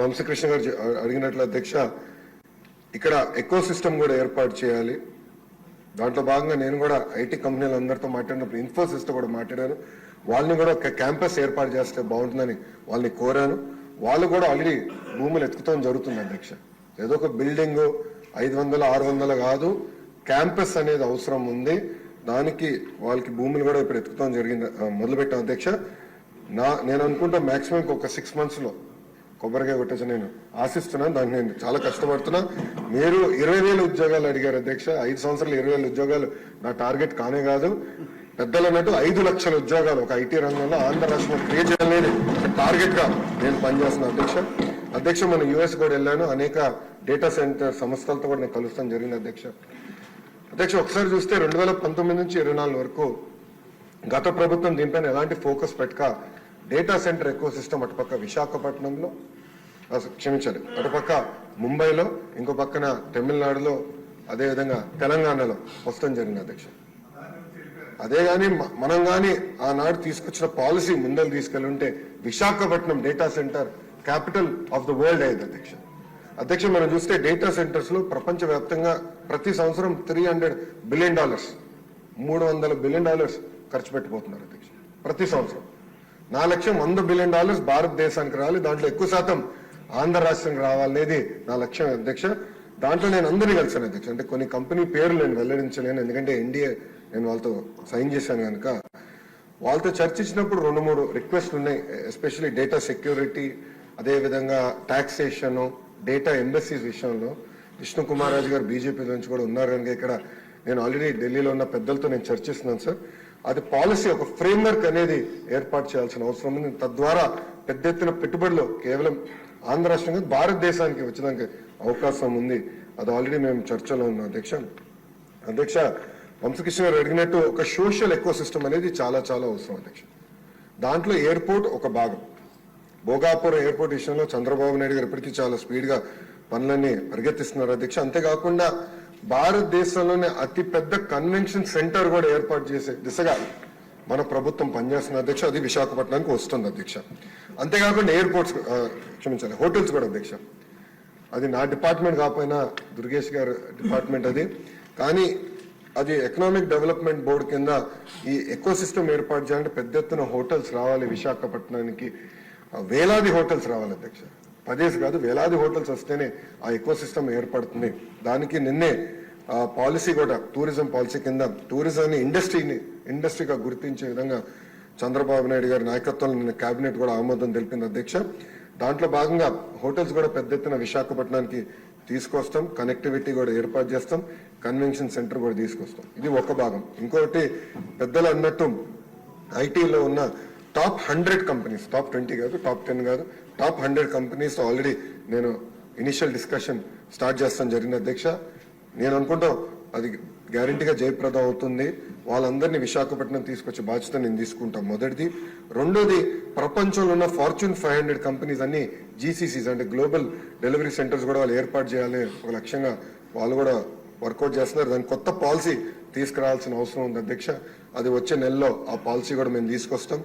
వంశకృష్ణ గారు అడిగినట్లు అధ్యక్ష ఇక్కడ ఎకో సిస్టమ్ కూడా ఏర్పాటు చేయాలి. దాంట్లో భాగంగా నేను కూడా ఐటీ కంపెనీలు అందరితో మాట్లాడినప్పుడు ఇన్ఫోసిస్తో కూడా మాట్లాడాను. వాళ్ళని కూడా ఒక క్యాంపస్ ఏర్పాటు చేస్తే బాగుంటుందని వాళ్ళని కోరాను. వాళ్ళు కూడా ఆల్రెడీ భూములు ఎత్తుకుతాం జరుగుతుంది అధ్యక్ష. ఏదో ఒక బిల్డింగ్ ఐదు వందలు ఆరు వందలు కాదు క్యాంపస్ అనేది అవసరం ఉంది. దానికి వాళ్ళకి భూములు కూడా ఇప్పుడు ఎత్తుకుతాం జరిగింది మొదలుపెట్టాం అధ్యక్ష. నా నేను అనుకుంటా మాక్సిమం ఒక సిక్స్ మంత్స్లో కొబ్బరికాయ కొట్టేసి నేను ఆశిస్తున్నాను దానికి నేను చాలా కష్టపడుతున్నా. మీరు ఇరవై వేల ఉద్యోగాలు అడిగారు అధ్యక్ష. ఐదు సంవత్సరాలు ఇరవై వేల ఉద్యోగాలు నా టార్గెట్ కానే కాదు. పెద్దలు అన్నట్టు ఐదు లక్షల ఉద్యోగాలు ఒక ఐటీ రంగంలో ఆంధ్ర రాష్ట్రంలో క్రియేట్ చేయాలనేది టార్గెట్గా నేను పనిచేస్తున్నా అధ్యక్ష. అధ్యక్ష మనం యుఎస్ కూడా వెళ్ళాను. అనేక డేటా సెంటర్ సంస్థలతో కూడా నేను కలుస్తాను జరిగింది అధ్యక్ష. అధ్యక్ష ఒకసారి చూస్తే రెండు వేల పంతొమ్మిది నుంచి ఇరవై నాలుగు వరకు గత ప్రభుత్వం దీనిపైన ఎలాంటి ఫోకస్ పెట్టక డేటా సెంటర్ ఎక్కువ సిస్టమ్ అటుపక్క విశాఖపట్నంలో క్షమించాలి. అటుపక్క ముంబైలో ఇంకో పక్కన తమిళనాడులో అదేవిధంగా తెలంగాణలో వస్తాం జరిగింది అధ్యక్ష. అదే కానీ మనం కానీ ఆనాడు తీసుకొచ్చిన పాలసీ ముందలు తీసుకెళ్ళి ఉంటే Visakhapatnam data centre capital of the world అయ్యేది అధ్యక్ష. అధ్యక్ష మనం చూస్తే డేటా సెంటర్స్లో ప్రపంచవ్యాప్తంగా ప్రతి సంవత్సరం త్రీ హండ్రెడ్ బిలియన్ డాలర్స్ మూడు వందల బిలియన్ డాలర్స్ ఖర్చు పెట్టిపోతున్నారు అధ్యక్ష ప్రతి సంవత్సరం. నా లక్ష్యం వంద బిలియన్ డాలర్స్ భారతదేశానికి రావాలి దాంట్లో ఎక్కువ శాతం ఆంధ్ర రాష్ట్రానికి రావాలనేది నా లక్ష్యం అధ్యక్ష. దాంట్లో నేను అందరినీ కలిసాను అధ్యక్ష. అంటే కొన్ని కంపెనీ పేర్లు నేను వెల్లడించలేను. ఎందుకంటే ఎన్డీఏ నేను వాళ్ళతో సైన్ చేశాను కనుక. వాళ్ళతో చర్చించినప్పుడు రెండు మూడు రిక్వెస్ట్లు ఉన్నాయి. ఎస్పెషల్లీ డేటా సెక్యూరిటీ అదేవిధంగా టాక్సేషన్ డేటా ఎంబసీస్ విషయంలో. విష్ణు కుమార్ రాజు గారు బీజేపీ నుంచి కూడా ఉన్నారు కనుక ఇక్కడ నేను ఆల్రెడీ ఢిల్లీలో ఉన్న పెద్దలతో నేను చర్చిస్తున్నాను సార్. అది పాలసీ ఒక ఫ్రేమ్వర్క్ అనేది ఏర్పాటు చేయాల్సిన అవసరం ఉంది. తద్వారా పెద్ద ఎత్తున పెట్టుబడులు కేవలం ఆంధ్ర రాష్ట్రంగా భారతదేశానికి వచ్చేదానికి అవకాశం ఉంది. అది ఆల్రెడీ మేము చర్చలో ఉన్నాం. అధ్యక్ష అధ్యక్ష వంశకృష్ణ గారు అడిగినట్టు ఒక సోషల్ ఎకో సిస్టమ్ అనేది చాలా చాలా అవసరం అధ్యక్ష. దాంట్లో ఎయిర్పోర్ట్ ఒక భాగం. భోగాపురం ఎయిర్పోర్ట్ విషయంలో చంద్రబాబు నాయుడు గారు ఇప్పటికీ చాలా స్పీడ్గా పనులన్నీ పరిగెత్తిస్తున్నారు అధ్యక్ష. అంతేకాకుండా భారతదేశంలోనే అతిపెద్ద కన్వెన్షన్ సెంటర్ కూడా ఏర్పాటు చేసే దిశగా మన ప్రభుత్వం పనిచేస్తున్న అధ్యక్ష అది విశాఖపట్నానికి వస్తుంది అధ్యక్ష. అంతేకాకుండా ఎయిర్పోర్ట్స్ క్షమించాలి హోటల్స్ కూడా అధ్యక్ష. అది నా డిపార్ట్మెంట్ కాకపోయినా దుర్గేష్ గారు డిపార్ట్మెంట్ అది. కానీ అది ఎకనామిక్ డెవలప్మెంట్ బోర్డు కింద ఈ ఎకో సిస్టమ్ ఏర్పాటు చేయాలంటే పెద్ద ఎత్తున హోటల్స్ రావాలి విశాఖపట్నానికి. వేలాది హోటల్స్ రావాలి అధ్యక్ష. పదేసి కాదు వేలాది హోటల్స్ వస్తేనే ఆ ఎకో సిస్టమ్ ఏర్పడుతుంది. దానికి నిన్నే పాలసీ కూడా టూరిజం పాలసీ కింద టూరిజాన్ని ఇండస్ట్రీని ఇండస్ట్రీగా గుర్తించే విధంగా చంద్రబాబు నాయుడు గారి నాయకత్వంలో నిన్న కేబినెట్ కూడా ఆమోదం తెలిపింది అధ్యక్ష. దాంట్లో భాగంగా హోటల్స్ కూడా పెద్ద ఎత్తున విశాఖపట్నానికి తీసుకొస్తాం. కనెక్టివిటీ కూడా ఏర్పాటు చేస్తాం. కన్వెన్షన్ సెంటర్ కూడా తీసుకొస్తాం. ఇది ఒక భాగం. ఇంకొకటి పెద్దలు అన్నట్టు ఐటీలో ఉన్న top hundred companies top twenty కాదు టాప్ టెన్ కాదు టాప్ హండ్రెడ్ కంపెనీస్ ఆల్రెడీ నేను ఇనిషియల్ డిస్కషన్ స్టార్ట్ చేస్తాను జరిగిన అధ్యక్ష. నేను అనుకుంటా అది గ్యారంటీగా జయప్రదం అవుతుంది. వాళ్ళందరినీ విశాఖపట్నం తీసుకొచ్చే బాధ్యత నేను తీసుకుంటాం. మొదటిది. రెండోది ప్రపంచంలో ఉన్న ఫార్చ్యూన్ ఫైవ్ హండ్రెడ్ కంపెనీస్ అన్ని జీసీసీస్ అంటే గ్లోబల్ డెలివరీ సెంటర్స్ కూడా వాళ్ళు ఏర్పాటు చేయాలి ఒక లక్ష్యంగా వాళ్ళు కూడా వర్కౌట్ చేస్తున్నారు. దాని కొత్త పాలసీ తీసుకురావాల్సిన అవసరం ఉంది అధ్యక్ష. అది వచ్చే నెలలో ఆ పాలసీ కూడా మేము తీసుకొస్తాం.